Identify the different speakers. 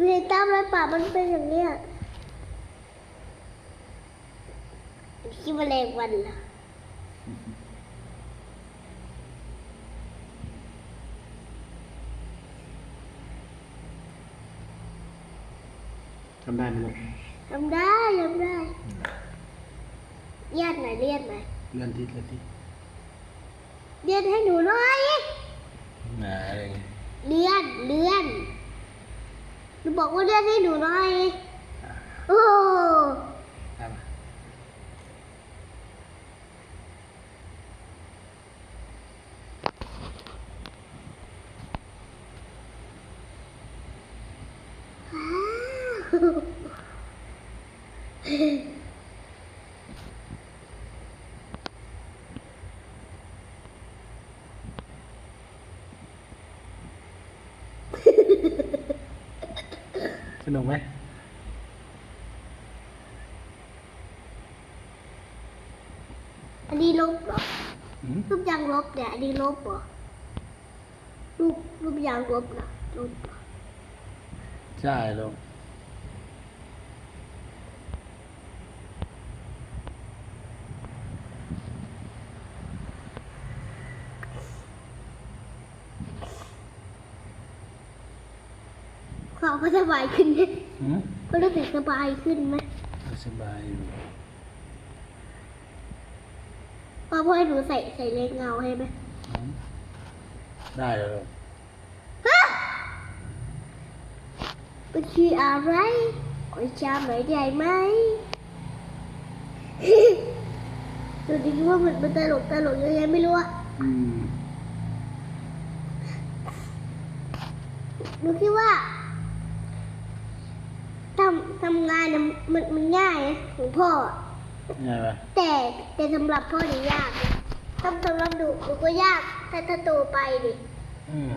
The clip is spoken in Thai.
Speaker 1: เรียนตามรอยป่ามันเป็นอย่างเนี้ยคิดว่าแรงวันเหรอ
Speaker 2: ทำได้ไหมลูก
Speaker 1: ทำได้ทำได้เลียดหน่อยเลียดหน่อย
Speaker 2: เลื่อนทิศเลื่อนทิศ
Speaker 1: เลียดให้หนูหน่อย
Speaker 2: ไหนอะไรเงี้ย
Speaker 1: เลื่อนเลื่อน หนูบอกว่าเลื่อนให้หนูหน่อยโอ้
Speaker 2: ได้ปะ
Speaker 1: ว้าว
Speaker 2: สนุกไหม
Speaker 1: อันนี้ลบเหรอ
Speaker 2: อืม
Speaker 1: รูปยางลบเนี่ยอันนี้ลบเหรอรูปรูปยางลบนะลบเหรอ
Speaker 2: ใช่ลูก
Speaker 1: ความก็สบายขึ้นไหม
Speaker 2: อืม
Speaker 1: ก็รู้สึกสบายขึ้นไหม
Speaker 2: สบายอยู่
Speaker 1: พ่อพ่อให้หนูใส่ใส่เลนเงาให้ไหม
Speaker 2: อืมได้แล้วลูก
Speaker 1: ฮะมันคืออะไรขอชามหน่อยได้ไหมดูดิว่ามันมันตลกตลกยังไงไม่รู้อะ
Speaker 2: อืม
Speaker 1: หนูคิดว่า ทำทำงานน่ะมันมันง่ายนะของพ่ออะ
Speaker 2: ไงปะ
Speaker 1: แต่แต่สำหรับพ่อนี่ยากนะถ้าสำหรับหนูหนูก็ยากถ้าถ้าโตไปดิ
Speaker 2: อืม